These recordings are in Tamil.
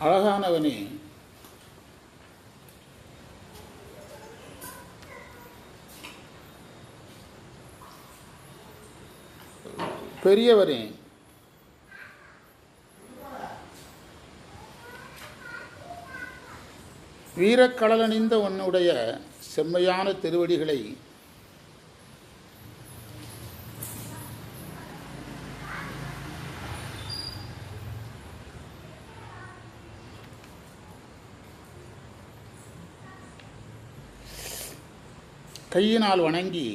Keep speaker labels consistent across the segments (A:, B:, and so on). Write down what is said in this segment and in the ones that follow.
A: அழகானவனே. பெரியவரே வீரக்கடலணிந்த உன்னுடைய செம்மையான திருவடிகளை கையினால் வணங்கி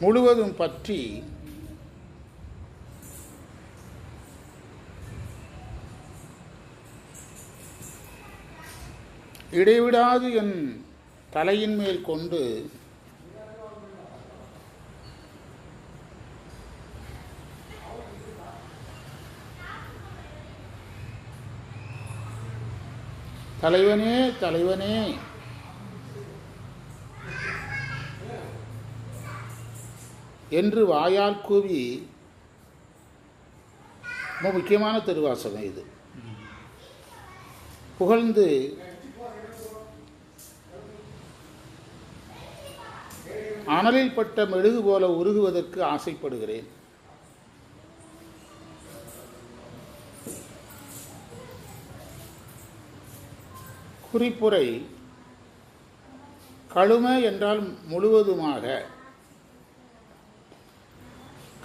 A: முழுவதும் பற்றி இடைவிடாது என் தலையின் மேல் கொண்டு தலைவனே தலைவனே. என்று வாயால் கூவி ரொம்ப முக்கியமான திருவாசகம் இது. புகழ்ந்து அனலில் பட்ட மெழுகு போல உருகுவதற்கு ஆசைப்படுகிறேன். குறிப்புரை கழும என்றால் முழுவதுமாக.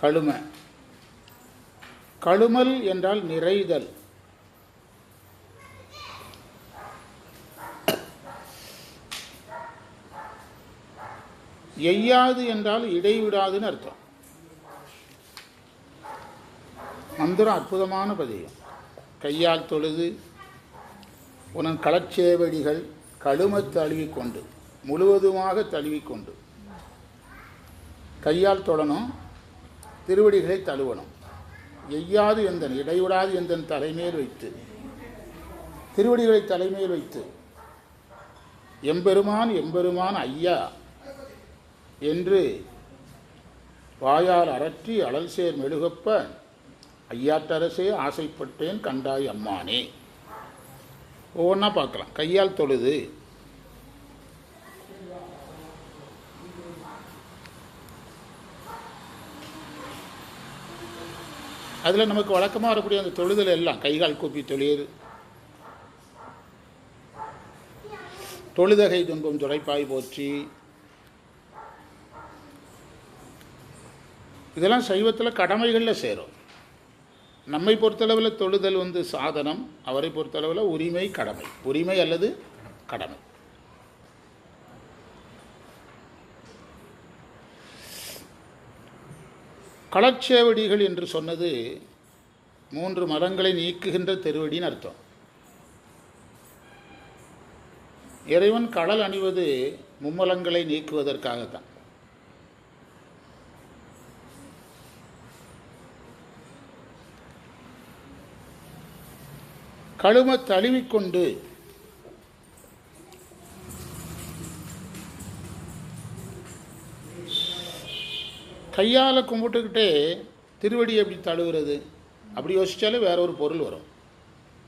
A: கழும. கழுமல் என்றால் நிறைதல். எய்யாது என்றால் இடைவிடாதுன்னு அர்த்தம். மந்திரம் அற்புதமான பதியம் கையால் தொழுது உனன் களச்சேவடிகள் கழுமத் தழுவிக்கொண்டு முழுவதுமாக தழுவிக்கொண்டு. கையால் தொடணும் திருவடிகளை தழுவணும். எய்யாது எந்தன் இடைவிடாது எந்தன் தலைமையில் வைத்து. திருவடிகளை தலைமையில் வைத்து. எம்பெருமான் எம்பெருமான் ஐயா என்று வாயால் அரற்றி அழல்சேர் மெழுகப்ப ஐயாட்டரசே ஆசைப்பட்டேன் கண்டாய் அம்மானே. ஒவ்வொன்றா பார்க்கலாம். கையால் தொழுது. அதில் நமக்கு வழக்கமாக வரக்கூடிய அந்த தொழுதல் எல்லாம் கைகால் கூப்பி தொழில் தொழுதகை துன்பம் துடைப்பாய் போற்றி. இதெல்லாம் சைவத்தில் கடமைகளில் சேரும். நம்மை பொறுத்தளவில் தொழுதல் வந்து சாதனம் அவரை பொறுத்தளவில் உரிமை கடமை. உரிமை அல்லது கடமை. களச்சேவடிகள் என்று சொன்னது மூன்று மரங்களை நீக்குகின்ற திருவடின்னு அர்த்தம். இறைவன் கடல் அணிவது மும்மலங்களை நீக்குவதற்காகத்தான். கழும தழுவிக்கொண்டு. கையால் கும்பிட்டுக்கிட்டே திருவடி எப்படி தழுவுறது? அப்படி யோசித்தாலே வேற ஒரு பொருள் வரும்.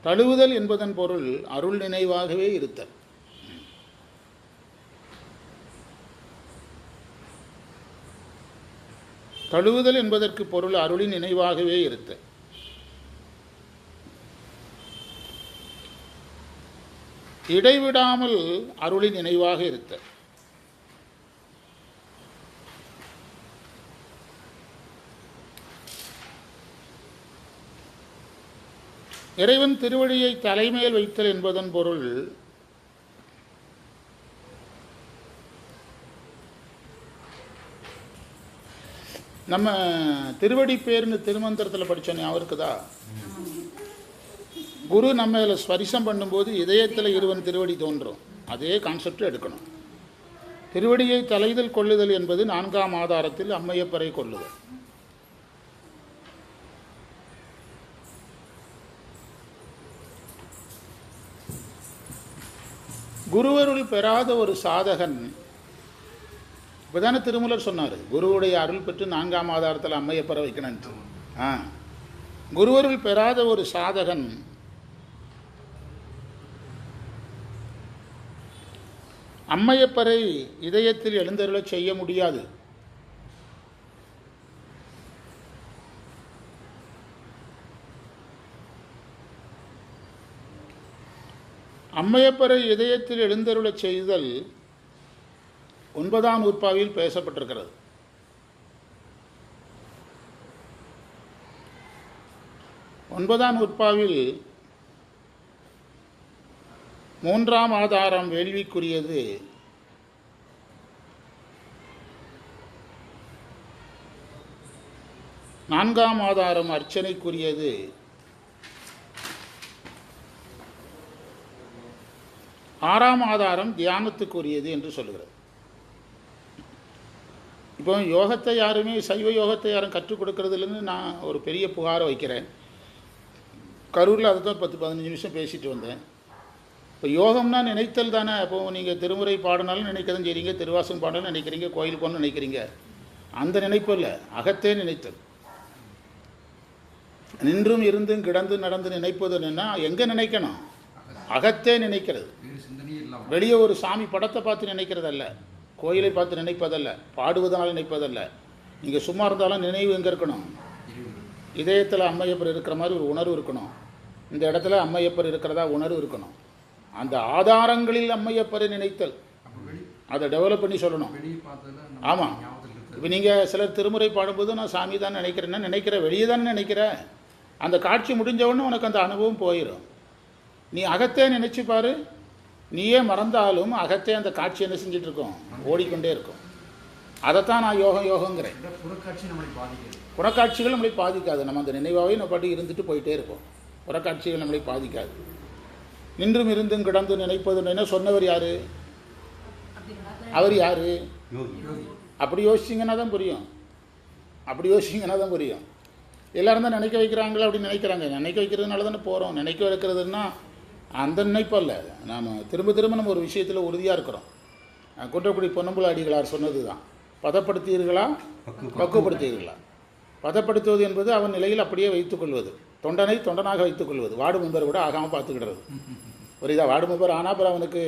A: தழுவுதல் என்பதன் பொருள் அருள் நினைவாகவே இருத்தல். தழுவுதல் என்பதற்கு பொருள் அருளின் நினைவாகவே இருத்தல். இடைவிடாமல் அருளின் நினைவாக இருத்தல் இறைவன் திருவடியை தலைமையில் வைத்தல் என்பதன் பொருள் நம்ம திருவடி பேர்னு திருமந்திரத்தில் படித்தோன்னே அவருக்குதா குரு நம்ம இதில் ஸ்பரிசம் பண்ணும்போது இதயத்தில் இருவன் திருவடி தோன்றும். அதே கான்செப்ட் எடுக்கணும். திருவடியை தலைதல் கொள்ளுதல் என்பது நான்காம் ஆதாரத்தில் அம்மையப்பறை கொள்ளுதல். குருவருள் பெறாத ஒரு சாதகன் இப்போதானே திருமூலர் சொன்னார் குருவுடைய அருள் பெற்று நான்காம் ஆதாரத்தில் அம்மையப்பற வைக்கணும் ஆ. குருவருள் பெறாத ஒரு சாதகன் அம்மையப்பரை இதயத்தில் எழுந்தருளச் செய்ய முடியாது. அம்மையப்பரை இதயத்தில் எழுந்தருளச் செய்தல் ஒன்பதாம் நூற்பாவில் பேசப்பட்டிருக்கிறது. ஒன்பதாம் நூற்பாவில் மூன்றாம் ஆதாரம் வேள்விக்குரியது. நான்காம் ஆதாரம் அர்ச்சனைக்குரியது. ஆறாம் ஆதாரம் தியானத்துக்குரியது என்று சொல்கிறது. இப்போ யோகத்தை யாருமே சைவ யோகத்தை யாரும் கற்றுக் கொடுக்கறதுலன்னு நான் ஒரு பெரிய புகாரை வைக்கிறேன். கரூரில் அதை தான் பத்து பதினஞ்சு நிமிஷம் பேசிட்டு வந்தேன். இப்போ யோகம்னா நினைத்தல் தானே. அப்போ நீங்கள் திருமுறை பாடினாலும் நினைக்க தான் செய்றீங்க திருவாசகம் பாடினாலும் நினைக்கிறீங்க கோயில் போகணும்னு நினைக்கிறீங்க. அந்த நினைப்பு இல்லை. அகத்தே நினைத்தல். நின்றும் இருந்தும் கிடந்து நடந்து நினைப்பது என்னென்னா எங்கே நினைக்கணும்? அகத்தே நினைக்கிறது. வெளியே ஒரு சாமி படத்தை பார்த்து நினைக்கிறதல்ல. கோயிலை பார்த்து நினைப்பதல்ல. பாடுவதனால் நினைப்பதல்ல. நீங்கள் சும்மா இருந்தாலும் நினைவு எங்கே இருக்கணும்? இதயத்தில் அம்மையப்பர் இருக்கிற மாதிரி ஒரு உணர்வு இருக்கணும். இந்த இடத்துல அம்மையப்பர் இருக்கிறதா உணர்வு இருக்கணும். அந்த ஆதாரங்களில் அம்மையப்பரை நினைத்தல். அதை டெவலப் பண்ணி சொல்லணும்.
B: வெளியே பார்த்ததுல நம்ம
A: ஆமா.
B: ஞாபகத்தில் இருக்கிறது
A: இப்போ நீங்கள் சிலர் திருமுறை பாடும்போது நான் சாமி தான் நினைக்கிறேன்னா நினைக்கிற? வெளியே தானே நினைக்கிற? அந்த காட்சி முடிஞ்ச உடனே உனக்கு அந்த அனுபவம் போயிடும் நீ அகத்தே நினைச்சு பாரு. நீயே மறந்தாலும் அகத்தே அந்த காட்சி என்ன செஞ்சுட்டு இருக்கும் ஓடிக்கொண்டே இருக்கும். அதைத்தான் நான் யோகம் யோகங்கிறேன். புறக்காட்சிகள் நம்மளை பாதிக்காது. நம்ம அந்த நினைவாகவே நம்ம பாட்டு இருந்துட்டு போயிட்டே இருப்போம். புறக்காட்சிகள் நம்மளை பாதிக்காது. நின்றும் இருந்தும் கிடந்து நினைப்பது என்ன சொன்னவர் யாரு? அவர் யாரு?
B: யோகி.
A: அப்படி யோசிச்சிங்கன்னா தான் புரியும். அப்படி யோசிச்சிங்கன்னா தான் புரியும். எல்லாரும் தான் நினைக்க வைக்கிறாங்களா அப்படின்னு நினைக்கிறாங்க. நினைக்க வைக்கிறதுனால தானே போகிறோம் நினைக்க வைக்கிறதுன்னா அந்த நினைப்பு அல்ல. நாம் திரும்ப திரும்ப நம்ம ஒரு விஷயத்தில் உறுதியாக இருக்கிறோம். குன்றக்குடி பொன்னம்புல அடிகளார் சொன்னது தான் பதப்படுத்தீர்களா பக்குவப்படுத்தீர்களா? பதப்படுத்துவது என்பது அவன் நிலையில் அப்படியே வைத்துக்கொள்வது தொண்டனை தொண்டனாக வைத்துக்கொள்வது வார்டு மெம்பர் கூட ஆகாமல் பார்த்துக்கிடுறது. புரியுதா? வார்டு மெம்பர் ஆனால் அப்புறம் அவனுக்கு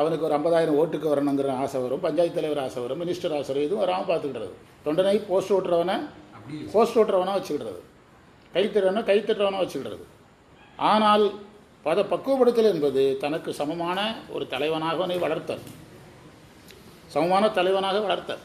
A: அவனுக்கு ஒரு ஐம்பதாயிரம் ஓட்டுக்கு வரணுங்கிற ஆசை வரும். பஞ்சாயத்து தலைவர் ஆசை வரும். மினிஸ்டர் ஆசை வரும். எதுவும் வராமல் பார்த்துக்கிடுறது. தொண்டனை போஸ்ட் ஓட்டுறவனை போஸ்ட் ஓட்டுறவனாக வச்சுக்கிடுறது. கைத்திறவனை கைத்தட்டுறவனா வச்சுக்கிடுறது. ஆனால் பத பக்குவப்படுத்தல் என்பது தனக்கு சமமான ஒரு தலைவனாக அவனை வளர்த்தல். சமமான தலைவனாக வளர்த்தல்.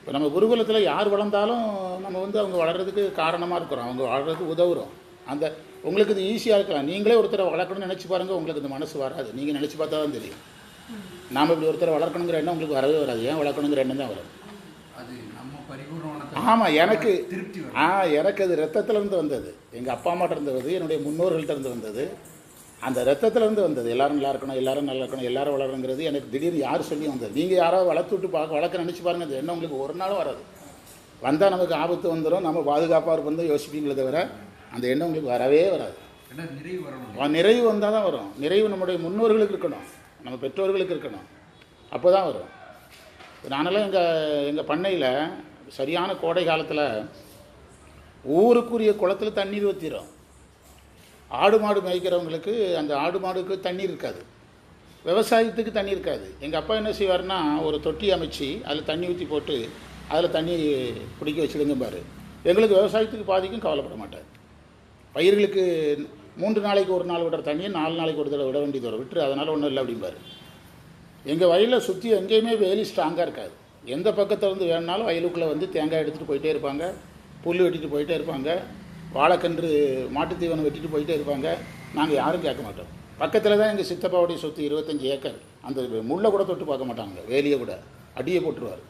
A: இப்போ நம்ம குருகுலத்தில் யார் வளர்ந்தாலும் நம்ம வந்து அவங்க வளர்கிறதுக்கு காரணமாக இருக்கிறோம். அவங்க வளர்கிறதுக்கு உதவுறோம். அந்த உங்களுக்கு இது ஈஸியாக இருக்கலாம். நீங்களே ஒருத்தரை வளர்க்கணும்னு நினச்சி பாருங்கள் உங்களுக்கு இந்த மனசு வராது. நீங்கள் நினச்சி பார்த்தா தான் தெரியும். நாம் இப்படி ஒருத்தரை வளர்க்கணுங்கிற எண்ணம் உங்களுக்கு வரவே வராது. ஏன் வளர்க்கணுங்கிற எண்ணம் தான் வரும். ஆமாம் எனக்கு ஆ எனக்கு அது ரத்தத்திலேருந்து வந்தது. எங்கள் அப்பா அம்மாட்ட இருந்து வந்தது என்னுடைய முன்னோர்கள்ட்ட இருந்து வந்தது. அந்த ரத்தத்திலேருந்து வந்தது. எல்லாரும் நல்லா இருக்கணும் எல்லாரும் நல்லா இருக்கணும் எல்லாரும் வளரணுங்கிறது எனக்கு திடீர்னு யார் சொல்லி வந்தது? நீங்கள் யாராவது வளர்த்து விட்டு பார்க்க வளர்க்க நினச்சி பாருங்க அது என்ன உங்களுக்கு ஒரு நாளும் வராது. வந்தால் நமக்கு ஆபத்து வந்துடும் நம்ம பாதுகாப்பாக இருப்போம் தான் யோசிப்பீங்களே தவிர அந்த எண்ணம் உங்களுக்கு வரவே வராது.
B: நிறைவு
A: வந்தால் தான் வரும். நிறைவு நம்முடைய முன்னோர்களுக்கு இருக்கணும். நம்ம பெற்றோர்களுக்கு இருக்கணும். அப்போ தான் வரும். நானெல்லாம் எங்கள் எங்கள் பண்ணையில் சரியான கோடை காலத்தில் ஊருக்குரிய குளத்துல தண்ணீர் ஊற்றிடும் ஆடு மாடு மேய்க்கிறவங்களுக்கு அந்த ஆடு மாடுக்கு தண்ணி இருக்காது. விவசாயத்துக்கு தண்ணி இருக்காது. எங்கள் அப்பா என்ன செய்வார்னா ஒரு தொட்டி அமைச்சு அதில் தண்ணி ஊற்றி போட்டு அதில் தண்ணி பிடிக்க வச்சுடுங்க எங்களுக்கு விவசாயத்துக்கு பாதிக்கும் கவலைப்பட மாட்டார். பயிர்களுக்கு மூன்று நாளைக்கு ஒரு நாள் விடுற தண்ணியை நாலு நாளைக்கு ஒரு தடவை விட வேண்டியது வரும் விட்டுரு அதனால் ஒன்றும் இல்லை அப்படிம்பார். எங்கள் வயலில் சுற்றி எங்கேயுமே வேலி ஸ்ட்ராங்காக இருக்காது. எந்த பக்கத்தில் இருந்து வேணுனாலும் வயலுக்குள்ளே வந்து தேங்காய் எடுத்துகிட்டு போயிட்டே இருப்பாங்க புல் வெட்டிட்டு போயிட்டே இருப்பாங்க வாழைக்கன்று மாட்டுத்தீவனம் வெட்டிட்டு போயிட்டே இருப்பாங்க. நாங்கள் யாரும் கேட்க மாட்டோம். பக்கத்தில் தான் எங்கள் சித்தப்பாவுடைய சொத்து இருபத்தஞ்சி ஏக்கர். அந்த முள்ளை கூட தொட்டு பார்க்க மாட்டாங்க வேலியை கூட. அடியை போட்டுருவார்.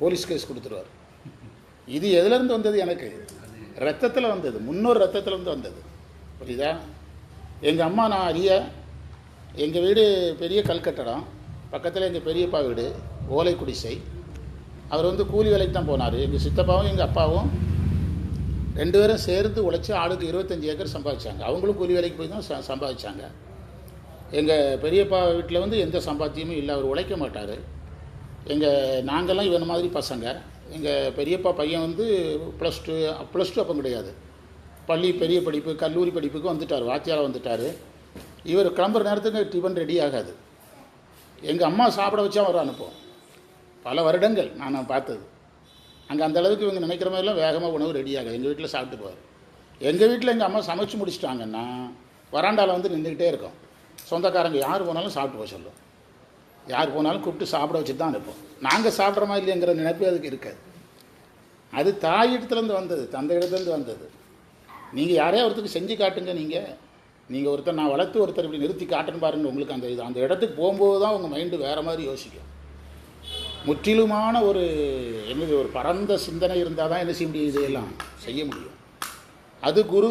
A: போலீஸ் கேஸ் கொடுத்துருவார். இது எதுலேருந்து வந்தது எனக்கு? ரத்தத்தில் வந்தது. முன்னோர் ரத்தத்துலேருந்து வந்தது. புரியுதா? எங்கள் அம்மா நான் அறிய எங்கள் வீடு பெரிய கல்கட்டடம். பக்கத்தில் எங்கள் பெரியப்பா வீடு. ஓலை குடிசை அவர் வந்து கூலி வேலைக்கு தான் போனார். எங்கள் சித்தப்பாவும் எங்கள் அப்பாவும் ரெண்டு பேரும் சேர்ந்து உழைச்சி ஆளுக்கு இருபத்தஞ்சி ஏக்கர் சம்பாதிச்சாங்க. அவங்களும் கூலி வேலைக்கு போய் தான் சம்பாதிச்சாங்க. எங்கள் பெரியப்பா வீட்டில் வந்து எந்த சம்பாத்தியமும் இல்லை. அவர் உழைக்க மாட்டார். எங்கள் நாங்கள்லாம் இவன் மாதிரி பசங்க. எங்கள் பெரியப்பா பையன் வந்து ப்ளஸ் டூ ப்ளஸ் டூ அப்போ கிடையாது. பள்ளி பெரிய படிப்பு கல்லூரி படிப்புக்கு வந்துட்டார். வாத்தியார் வந்துட்டார். இவர் கிளம்புற நேரத்துக்கு டிஃபன் ரெடி ஆகாது. எங்கள் அம்மா சாப்பிட வச்சா அவர் அனுப்புவோம் பல வருடங்கள் நான் பார்த்தது. அங்கே அந்த அளவுக்கு இவங்க நினைக்கிற மாதிரிலாம் வேகமாக உணவு ரெடி ஆகாது எங்கள் வீட்டில் சாப்பிட்டு போவார். எங்கள் வீட்டில் எங்கள் அம்மா சமைச்சு முடிச்சிட்டாங்கன்னா வராண்டாவில் வந்து நின்றுக்கிட்டே இருக்கும். சொந்தக்காரங்க யார் போனாலும் சாப்பிட்டு போக சொல்லும். யார் போனாலும் கூப்பிட்டு சாப்பிட வச்சு தான் அனுப்போம் நாங்கள் சாப்பிட்றோமா இல்லைங்கிற நினைப்பே அதுக்கு இருக்காது. அது தாய் இடத்துலேருந்து வந்தது தந்தை இடத்துலேருந்து வந்தது. நீங்கள் யாரையா ஒருத்தருக்கு செஞ்சு காட்டுங்க நீங்கள் நீங்கள் ஒருத்தர் நான் வளர்த்து ஒருத்தர் இப்படி நிறுத்தி காட்டுன்னு பாருங்க உங்களுக்கு அந்த இது அந்த இடத்துக்கு போகும்போது தான் உங்கள் மைண்டு வேறு மாதிரி யோசிக்கும். முற்றிலுமான ஒரு என்னது ஒரு பரந்த சிந்தனை இருந்தால் தான் என்ன செய்ய முடியும்? இதையெல்லாம் செய்ய முடியும். அது குரு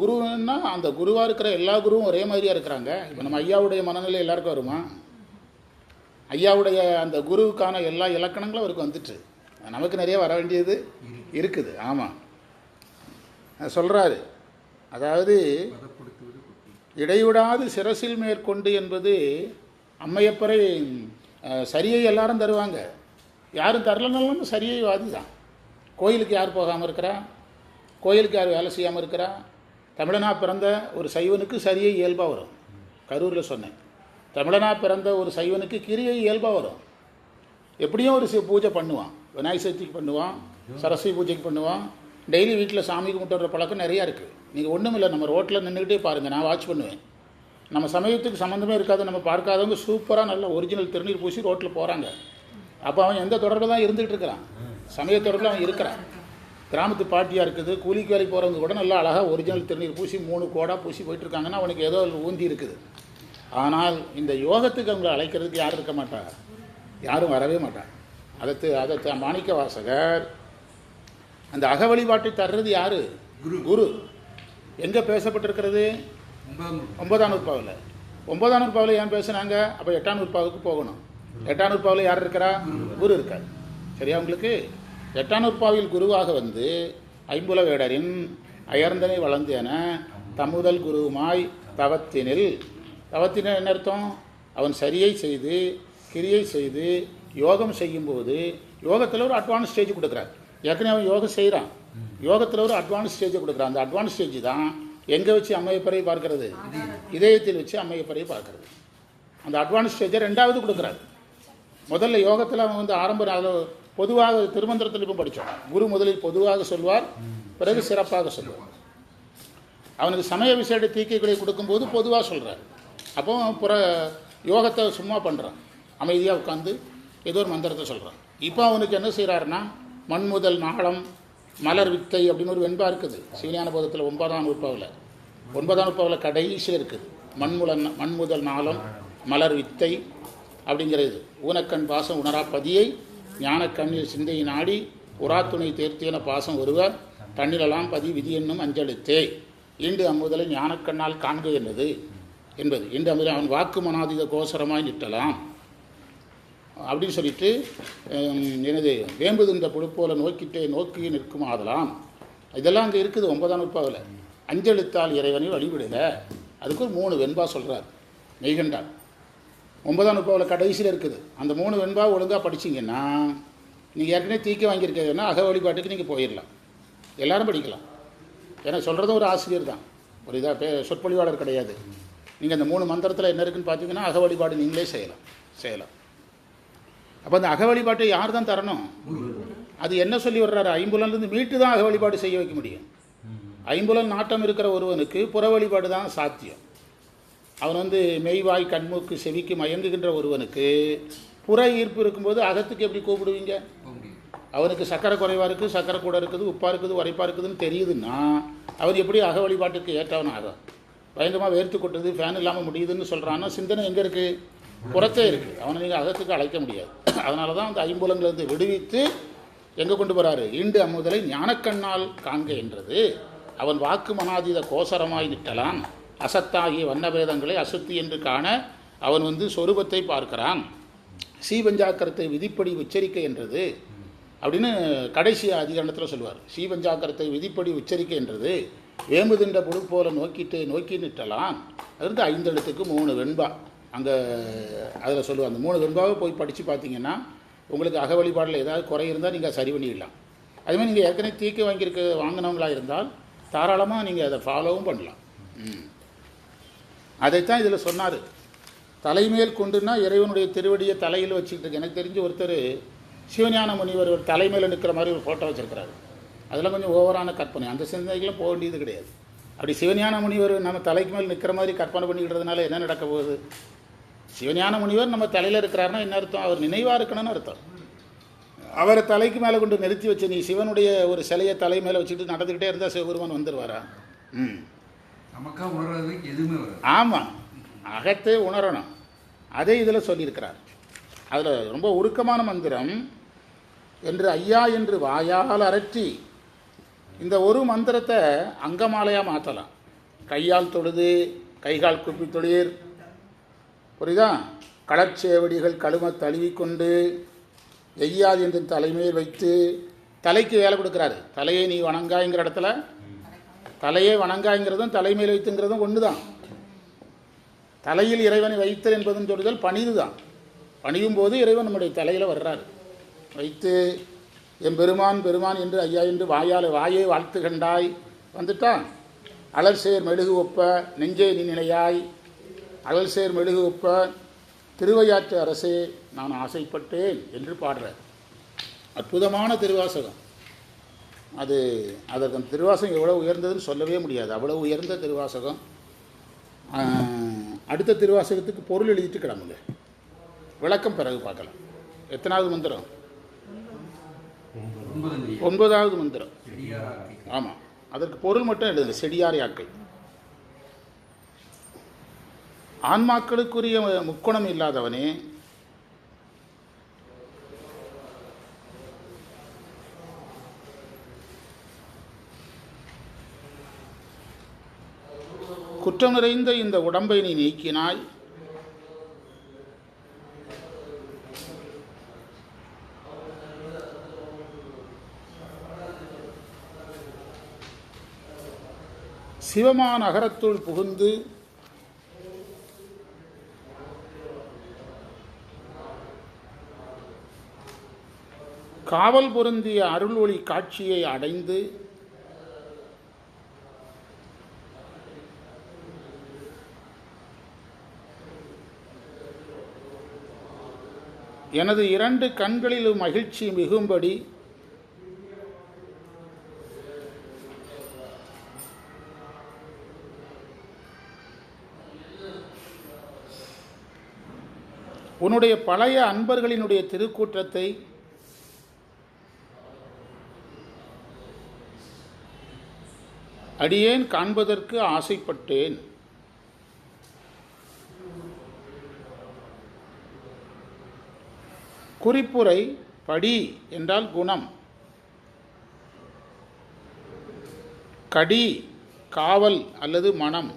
A: குருன்னா அந்த குருவாக இருக்கிற எல்லா குருவும் ஒரே மாதிரியாக இருக்கிறாங்க. இப்போ நம்ம ஐயாவுடைய மனநிலை எல்லாருக்கும் வருமா? ஐயாவுடைய அந்த குருவுக்கான எல்லா இலக்கணங்களும் அவருக்கு வந்துட்டு. நமக்கு நிறைய வர வேண்டியது இருக்குது. ஆமாம் சொல்கிறாரு அதாவது இடைவிடாது சிரசில் மேற்கொண்டு என்பது அம்மையப்பரை சரியை எல்லாரும் தருவாங்க. யாரும் தரலனாலும் சரியை வாதி தான். கோயிலுக்கு யார் போகாமல் இருக்கிறா? கோயிலுக்கு யார் வேலை செய்யாமல் இருக்கிறா? தமிழனா பிறந்த ஒரு சைவனுக்கு சரியை இயல்பாக வரும். கரூரில் சொன்னேன். தமிழனா பிறந்த ஒரு சைவனுக்கு கிரியை இயல்பாக வரும். எப்படியும் ஒரு பூஜை பண்ணுவான். விநாயகர் சதுர்த்திக்கு பண்ணுவான் சரஸ்வதி பூஜைக்கு பண்ணுவான். டெய்லி வீட்டில் சாமி கும்பிட்டுற பழக்கம் நிறையா இருக்குது நீங்கள் ஒன்றும் இல்லை நம்ம ரோட்டில் நின்றுக்கிட்டே பாருங்கள் நான் வாட்ச் பண்ணுவேன். நம்ம சமயத்துக்கு சம்மந்தமே இருக்காது. நம்ம பார்க்காதவங்க சூப்பராக நல்ல ஒரிஜினல் திருநீர் பூசி ரோட்டில் போகிறாங்க அப்போ அவன் எந்த தொடர்பில் தான் இருந்துகிட்டு இருக்கிறான்? சமய தொடர்பில் அவன் இருக்கிறான். கிராமத்து பாட்டியாக இருக்குது. கூலிக்கு வேலைக்கு போகிறவங்க கூட நல்லா அழகாக ஒரிஜினல் திருநீர் பூசி மூணு கோடாக பூசி போயிட்டு இருக்காங்கன்னா அவனுக்கு ஏதோ ஊந்தி இருக்குது. ஆனால் இந்த யோகத்துக்கு அவங்களை அழைக்கிறதுக்கு யாரும் இருக்க மாட்டா யாரும் வரவே மாட்டாங்க. அதை அதை மாணிக்க வாசகர். அந்த அக வழிபாட்டை தர்றது யாரு?
B: குரு.
A: குரு. எங்கே பேசப்பட்டிருக்கிறது?
B: ஒன்பதாம்
A: நூற்பாவில். ஒன்பதாம் நூற்பாவில். ஏன் பேசுனாங்க? அப்போ எட்டாம் நூற்பாவுக்கு போகணும். எட்டாம் நூற்பாவில் யார் இருக்கிறா? குரு. இருக்கார். சரியா உங்களுக்கு? எட்டாம் நூற்பாவில் குருவாக வந்து ஐம்புல வேடரின் அயர்ந்தனை வளர்ந்தேன தமுதல் குருவுமாய் தவத்தினில். தவத்தினில் என்ன அர்த்தம்? அவன் சரியை செய்து கிரியை செய்து யோகம் செய்யும்போது யோகத்தில் ஒரு அட்வான்ஸ் ஸ்டேஜ் கொடுக்குறார். ஏற்கனவே அவன் யோகம் செய்கிறான் யோகத்தில் ஒரு அட்வான்ஸ் ஸ்டேஜை கொடுக்குறான். அந்த அட்வான்ஸ் ஸ்டேஜ் தான் எங்கே வச்சு அம்மையப்பரையை பார்க்கறது? இதயத்தில் வச்சு அம்மையப்பறையை பார்க்கறது. அந்த அட்வான்ஸ் ஸ்டேஜை ரெண்டாவது கொடுக்குறாரு. முதல்ல யோகத்தில் அவன் வந்து ஆரம்ப அதில் பொதுவாக திருமந்திரத்தில் இப்போ படித்தோம் குரு முதலில் பொதுவாக சொல்வார் பிறகு சிறப்பாக சொல்வார். அவனுக்கு சமய விசேட தீக்கைகளை கொடுக்கும்போது பொதுவாக சொல்கிறார் அப்போ புற யோகத்தை சும்மா பண்ணுறான் அமைதியாக உட்காந்து ஏதோ ஒரு மந்திரத்தை சொல்கிறான் இப்போ அவனுக்கு என்ன செய்கிறாருன்னா மண் முதல் நாளம் மலர் வித்தை அப்படின்னு ஒரு வெண்பா இருக்குது. சிவஞான போதத்தில் ஒன்பதாம் நூற்பாவில். ஒன்பதாம் நூற்பாவில் கடைசியில் இருக்குது மண்முதல் மண்முதல் நாளம் மலர் வித்தை அப்படிங்கிறது. ஊனக்கண் பாசம் உணரா பதியை ஞானக்கண்ணில் சிந்தையை நாடி உராத்துணை தேர்த்தியன பாசம் ஒருவர் தன்னிலெல்லாம் பதி விதி என்னும் அஞ்சலித்தே இண்டு அம்முதலை ஞானக்கண்ணால் காண்க என்னது? என்பது. இன்று அமுதலை அவன் வாக்கு மனாதித கோசரமாய் நிட்டலாம் அப்படின்னு சொல்லிட்டு ஹம், எனது வேம்புதுண்ட புழுப்போல நோக்கிட்டே நோக்கி நிற்கும் ஆதலாம் இதெல்லாம் அங்கே இருக்குது ஒன்பதாம் நூற்பாவில். அஞ்செழுத்தால் இறைவனை வழிவிடுக அதுக்கு ஒரு மூணு வெண்பா சொல்கிறார் மெய்கண்டார் ஒன்பதாம் நூற்பாவில் கடைசியில் இருக்குது. அந்த மூணு வெண்பா ஒழுங்காக படிச்சீங்கன்னா நீங்கள் ஏற்கனவே தீக்க வாங்கியிருக்கிறதுனா அக வழிபாட்டுக்கு நீங்கள் போயிடலாம் எல்லாரும் படிக்கலாம். ஏன்னா சொல்கிறதும் ஒரு ஆசிரியர் தான். ஒரு இதாக பே சொற்பொழிவாளர் கிடையாது. நீங்கள் அந்த மூணு மந்திரத்தில் என்ன இருக்குன்னு பார்த்தீங்கன்னா அக வழிபாடு நீங்களே செய்யலாம். செய்யலாம். அப்போ அந்த அக வழிபாட்டை யார் தான் தரணும்? அது என்ன சொல்லி வர்றாரு? ஐம்புலன்லேருந்து மீட்டு தான் அக வழிபாடு செய்ய வைக்க முடியும். ஐம்புலன் நாட்டம் இருக்கிற ஒருவனுக்கு புற வழிபாடு தான் சாத்தியம். அவன் வந்து மெய்வாய் கண்மூக்கு செவிக்கு மயங்குகின்ற ஒருவனுக்கு புற ஈர்ப்பு இருக்கும்போது அகத்துக்கு எப்படி கூப்பிடுவீங்க? அவனுக்கு சக்கரை குறைவாக இருக்குது சக்கரை கூட இருக்குது உப்பாக இருக்குது உரைப்பாக இருக்குதுன்னு தெரியுதுன்னா அவர் எப்படி அக வழிபாட்டுக்கு ஏற்றவன் ஆகும் பயங்கரமாக வேர்த்து கொட்டுது ஃபேன் இல்லாமல் முடியுதுன்னு சொல்கிறான்னா சிந்தனை எங்கே இருக்குது புறத்தே இருக்குது அவனை நீங்கள் அகத்துக்கு அழைக்க முடியாது. அதனால தான் அந்த ஐம்புலங்களிலிருந்து விடுவித்து எங்கே கொண்டு போகிறாரு ஈண்டு அமுதலை ஞானக்கண்ணால் காண்க என்றது. அவன் வாக்கு மனாதீத கோசரமாய் நிட்டலாம். அசத்தாகிய வண்ணபேதங்களை அசுத்தி என்று காண அவன் வந்து சொரூபத்தை பார்க்கிறான். சீபஞ்சாக்கரத்தை விதிப்படி உச்சரிக்கை என்றது. அப்படின்னு கடைசி அதிகாரத்தில் சொல்லுவார். சீபஞ்சாக்கரத்தை விதிப்படி உச்சரிக்கை என்றது. வேம்புதிண்ட புழு போல நோக்கிட்டு நோக்கி நிட்டலாம். அது ஐந்து ஐந்தெழுத்துக்கு மூணு வெண்பா. அங்கே அதில் சொல்லுவாங்க. அந்த மூணு துன்பாவை போய் படித்து பார்த்தீங்கன்னா உங்களுக்கு அக வழிபாடில் ஏதாவது குறை இருந்தால் நீங்கள் சரி பண்ணிடலாம். அதுமாதிரி நீங்கள் ஏற்கனவே தீக்கு வாங்கியிருக்க வாங்கினவங்களா இருந்தால் தாராளமாக நீங்கள் அதை ஃபாலோவும் பண்ணலாம். அதைத்தான் இதில் சொன்னார். தலைமேல் கொண்டுன்னா இறைவனுடைய திருவடியை தலையில் வச்சுக்கிட்டு இருக்கு. எனக்கு தெரிஞ்ச ஒருத்தர் சிவஞான முனிவர் ஒரு தலைமையில் நிற்கிற மாதிரி ஒரு ஃபோட்டோ வச்சுருக்கிறாரு. அதெல்லாம் கொஞ்சம் ஓவரான கற்பனை. அந்த சிந்தனைகளும் போக வேண்டியது கிடையாது. அப்படி சிவஞான முனிவர் நம்ம தலைக்கு மேல் நிற்கிற மாதிரி கற்பனை பண்ணிக்கிறதுனால என்ன நடக்க போகுது? சிவஞான முனிவர் நம்ம தலையில் இருக்கிறாருன்னா என்ன அர்த்தம்? அவர் நினைவாக இருக்கணும்னு அர்த்தம். அவரை தலைக்கு மேலே கொண்டு நிறுத்தி வச்சு நீ சிவனுடைய ஒரு சிலையை தலை மேலே வச்சுட்டு நடந்துக்கிட்டே இருந்தால் சிவபெருமான் வந்துடுவாரா ம்.
B: உணர்றதுக்கு எதுவுமே
A: ஆமாம் அகத்தை உணரணும். அதே இதில் சொல்லியிருக்கிறார். அதில் ரொம்ப உருக்கமான மந்திரம் என்று ஐயா என்று வாயால் அரற்றி இந்த ஒரு மந்திரத்தை அங்கமாலையாக மாற்றலாம் கையால் தொழுது கைகால் குப்பி தொழிர் புரியுதா? களச்சேவடிகள் கழும தழுவிக்கொண்டு எய்யாது என்று தலைமையில் வைத்து தலைக்கு வேலை கொடுக்குறாரு. தலையை நீ வணங்காய்ங்கிற இடத்துல தலையே வணங்காய்ங்கிறதும் தலைமையில் வைத்துங்கிறதும் ஒன்று தான் தலையில் இறைவனை வைத்தல் என்பதும் சொல்லுதல் பணிது தான் பணியும் போது இறைவன் நம்முடைய தலையில் வர்றாரு. வைத்து என் பெருமான் பெருமான் என்று ஐயா என்று வாயால் வாயே வாழ்த்து கண்டாய் வந்துட்டான் அலர்சேர் மெழுகு ஒப்ப நெஞ்சே நீ நினையாய் அலல் சேர் மெழுகு ஒப்ப திருவையாற்று அரசே நான் ஆசைப்பட்டேன் என்று பாடுறார். அற்புதமான திருவாசகம். அது அதற்கு அந்த திருவாசகம் எவ்வளோ உயர்ந்ததுன்னு சொல்லவே முடியாது. அவ்வளோ உயர்ந்த திருவாசகம். அடுத்த திருவாசகத்துக்கு பொருள் எழுதிட்டு கிளம்புங்க. விளக்கம் பிறகு பார்க்கலாம். எத்தனாவது மந்திரம்?
B: ஒன்பது
A: ஒன்பதாவது மந்திரம். ஆமாம் அதற்கு பொருள் மட்டும் எழுதுங்க. செடியார் யாக்கை ஆன்மாக்களுக்குரிய முக்குணம் இல்லாதவனே. குற்றம் நிறைந்த இந்த உடம்பை நீ நீக்கினாய் சிவமான அகரத்துள் புகுந்து காவல் பொருந்திய அருள் ஒளி காட்சியை அடைந்து எனது இரண்டு கண்களிலும் மகிழ்ச்சி மிகும்படி உன்னுடைய பழைய அன்பர்களினுடைய திருக்கூற்றத்தை அடியேன் காண்பதற்கு ஆசைப்பட்டேன். குறிப்புரை படி என்றால் குணம். கடி காவல் அல்லது மனம்.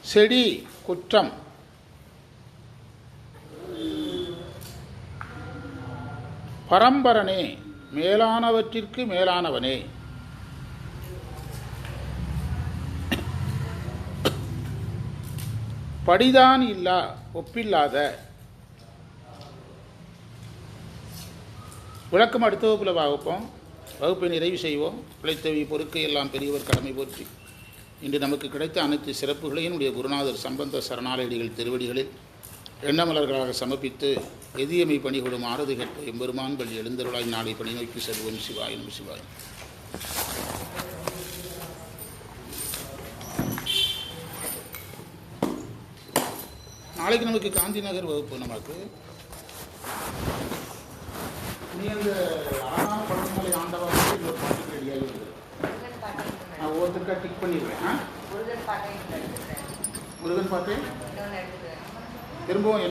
A: செடி குற்றம். பரம்பரனே மேலானவற்றிற்கு மேலானவனே. படிதான் இல்லா ஒப்பில்லாத. விளக்கம் அடுத்த வகுப்பில் வகுப்போம் வகுப்பை நிறைவு செய்வோம். பிழைத்தவி பொறுக்கை எல்லாம் பெரியவர் கடமை போற்றி. இன்று நமக்கு கிடைத்த அனைத்து சிறப்புகளையும் உடைய குருநாதர் சம்பந்த சரணாலயடிகள் திருவடிகளில் எண்ணமலர்களாக சமர்ப்பித்து எதியமை பணிகொடும் ஆறுதி கேட்ட எம்பெருமான்கள் எழுந்தருளாய் நாளை பணி நோக்கி செல்வோம் சிவாயும் சிவாய். நாளைக்கு நமக்கு காந்தி நகர் வகுப்பு நமக்கு நீ அந்த ஆறாம் பழமொழி ஆண்டவா இந்த ஒரு பாட்டுக்கு ரெடியாகி வந்து
C: முருகன் பாட்டை
A: நான் ஒவ்வொருத்தருக்கா டிக் பண்ணிடுவேன்?
C: முருகன்
A: திரும்பவும்